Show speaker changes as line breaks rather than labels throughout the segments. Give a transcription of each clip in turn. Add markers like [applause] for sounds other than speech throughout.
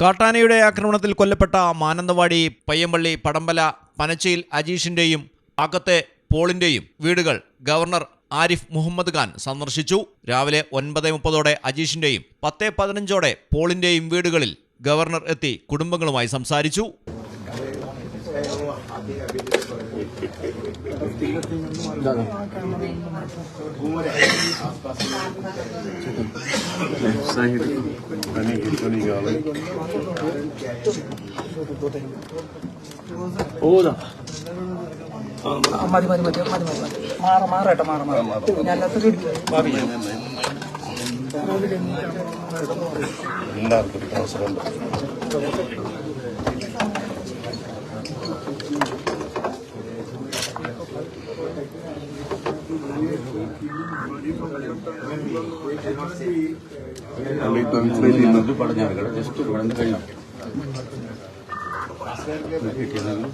കാട്ടാനയുടെ ആക്രമണത്തിൽ കൊല്ലപ്പെട്ട മാനന്തവാടി പയ്യമ്പള്ളി പടമ്പല പനച്ചയിൽ അജീഷിന്റെയും അകത്തെ പോളിന്റെയും വീടുകൾ ഗവർണർ ആരിഫ് മുഹമ്മദ് ഖാൻ സന്ദർശിച്ചു. രാവിലെ ഒൻപത് മുപ്പതോടെ അജീഷിന്റെയും പത്ത് പതിനഞ്ചോടെ പോളിന്റെയും വീടുകളിൽ ഗവർണർ എത്തി കുടുംബങ്ങളുമായി സംസാരിച്ചു.
ആ, മതി മതി മതി മതി മതി മാറ മാറട്ടെ മാറ മാറ അല്ലാത്ത
എല്ലാവർക്കും അവസരമുണ്ട് എൻക്വയറി ചെയ്യുന്നത് പറഞ്ഞു ജസ്റ്റ് ഇവിടെ നിന്ന് കഴിയാം കിട്ടിയതാണ്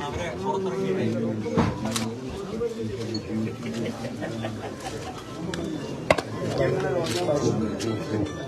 അവരെ പുറത്തിറങ്ങി Thank you.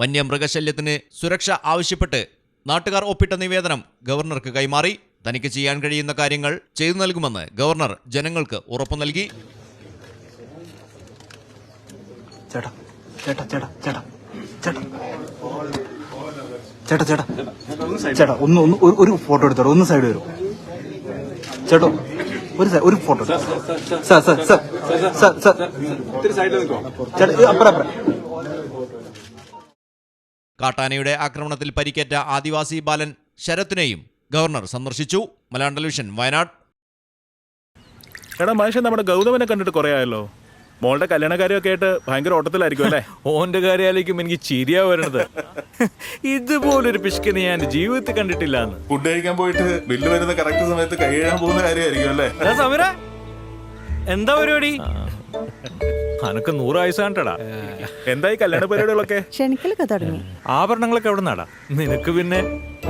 വന്യമൃഗശല്യത്തിന് സുരക്ഷ ആവശ്യപ്പെട്ട് നാട്ടുകാർ ഒപ്പിട്ട നിവേദനം ഗവർണർക്ക് കൈമാറി. തനിക്ക് ചെയ്യാൻ കഴിയുന്ന കാര്യങ്ങൾ ചെയ്തു നൽകുമെന്ന് ഗവർണർ ജനങ്ങൾക്ക് ഉറപ്പു നൽകി.
ചേട്ടാ ചേട്ടാ ചേട്ടാ ചേട്ടാ ഒന്ന് ഒന്ന് ഒരു ഫോട്ടോ എടുത്തോളൂ ഒന്ന് സൈഡ് വരും. ചേട്ടോ ഒരു ഒരു photo sir sir sir sir sir ചേട്ടാ അപ്പുറം അപ്പുറം.
കാട്ടാനയുടെ ആക്രമണത്തിൽ പരിക്കേറ്റ ആദിവാസി ബാലൻ ശരത്തിനെയും ഗവർണർ സന്ദർശിച്ചു. മലയാളം ടെലിവിഷൻ വയനാട്.
എടാ മനുഷ്യൻ നമ്മുടെ ഗൗതമനെ കണ്ടിട്ട് കുറേ ആയല്ലോ. മോളുടെ കല്യാണ കാര്യമൊക്കെ ആയിട്ട് ഭയങ്കര ഓട്ടത്തിലായിരിക്കും അല്ലേ? [laughs]
ഓന്റെ കാര്യാലേക്കും എനിക്ക് ചിരിയാ വരണത്. ഇതുപോലൊരു പിശുക്കിനെ ഞാൻ ജീവിതത്തിൽ കണ്ടിട്ടില്ല
ഫുഡ് കഴിക്കാൻ പോയിട്ട് ബില്ല് വരുന്ന കറക്റ്റ് സമയത്ത് കൈ കഴുകാൻ പോകുന്ന കാര്യമായിരിക്കും അല്ലേ?
സമര എന്താ പരിപാടി? അനക്ക് നൂറ് ആയുസാണ്ടടാ
എന്തായി കല്യാണ പരിപാടികളൊക്കെ?
ക്ഷണിക്കലൊക്കെ തുടങ്ങി.
ആഭരണങ്ങളൊക്കെ എവിടെ നിന്നാടാ നിനക്ക് പിന്നെ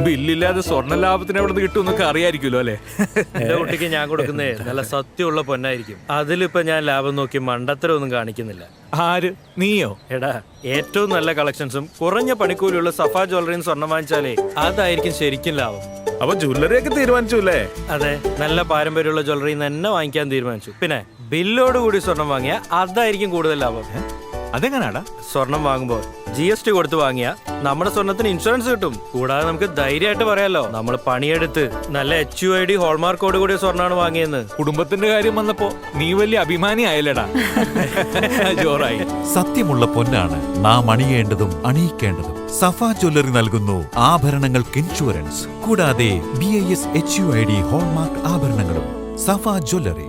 ബില്ലില്ലാതെ സ്വർണ ലാഭത്തിന് എവിടെ നിന്ന് കിട്ടും അറിയായിരിക്കുമല്ലോ അല്ലേ?
എന്റെ കുട്ടിക്ക് ഞാൻ കൊടുക്കുന്നേ നല്ല സത്യമുള്ള പൊന്നായിരിക്കും. അതിലിപ്പോ ഞാൻ ലാഭം നോക്കി മണ്ടത്തരം ഒന്നും കാണിക്കുന്നില്ല.
ആര്? നീയോ?
എടാ ഏറ്റവും നല്ല കളക്ഷൻസും കുറഞ്ഞ പണിക്കൂലിയുള്ള സഫ ജ്വല്ലറിയും സ്വർണം വാങ്ങിച്ചാലേ അതായിരിക്കും ശരിക്കും ലാഭം.
അപ്പൊ ജ്വല്ലറി ഒക്കെ തീരുമാനിച്ചു അല്ലേ?
അതെ നല്ല പാരമ്പര്യമുള്ള ജ്വല്ലറി തന്നെ വാങ്ങിക്കാൻ തീരുമാനിച്ചു. പിന്നെ ബില്ലോട് കൂടി സ്വർണം വാങ്ങിയ അതായിരിക്കും കൂടുതൽ ലാഭം.
അതെങ്ങനാടാ?
സ്വർണം വാങ്ങുമ്പോൾ ജി എസ് ടി കൊടുത്ത് വാങ്ങിയ നമ്മുടെ സ്വർണത്തിന് ഇൻഷുറൻസ് കിട്ടും. കൂടാതെ നമുക്ക് ധൈര്യമായിട്ട് പറയാലോ നമ്മൾ പണിയെടുത്ത് നല്ല എച്ച് യു ഐ ഡി ഹോൾമാർക്കോട് കൂടിയ സ്വർണമാണ് വാങ്ങിയെന്ന്.
കുടുംബത്തിന്റെ കാര്യം വന്നപ്പോ നീ വലിയ അഭിമാനി ആയല്ലടാ. ജോറായി.
സത്യമുള്ള പൊന്നാണ് നാം അണിയേണ്ടതും അണിയിക്കേണ്ടതും. സഫ ജ്വല്ലറി നൽകുന്നു ആഭരണങ്ങൾക്ക് ഇൻഷുറൻസ് കൂടാതെ B I S H U I D hallmark ആഭരണങ്ങളും. സഫ ജ്വല്ലറി.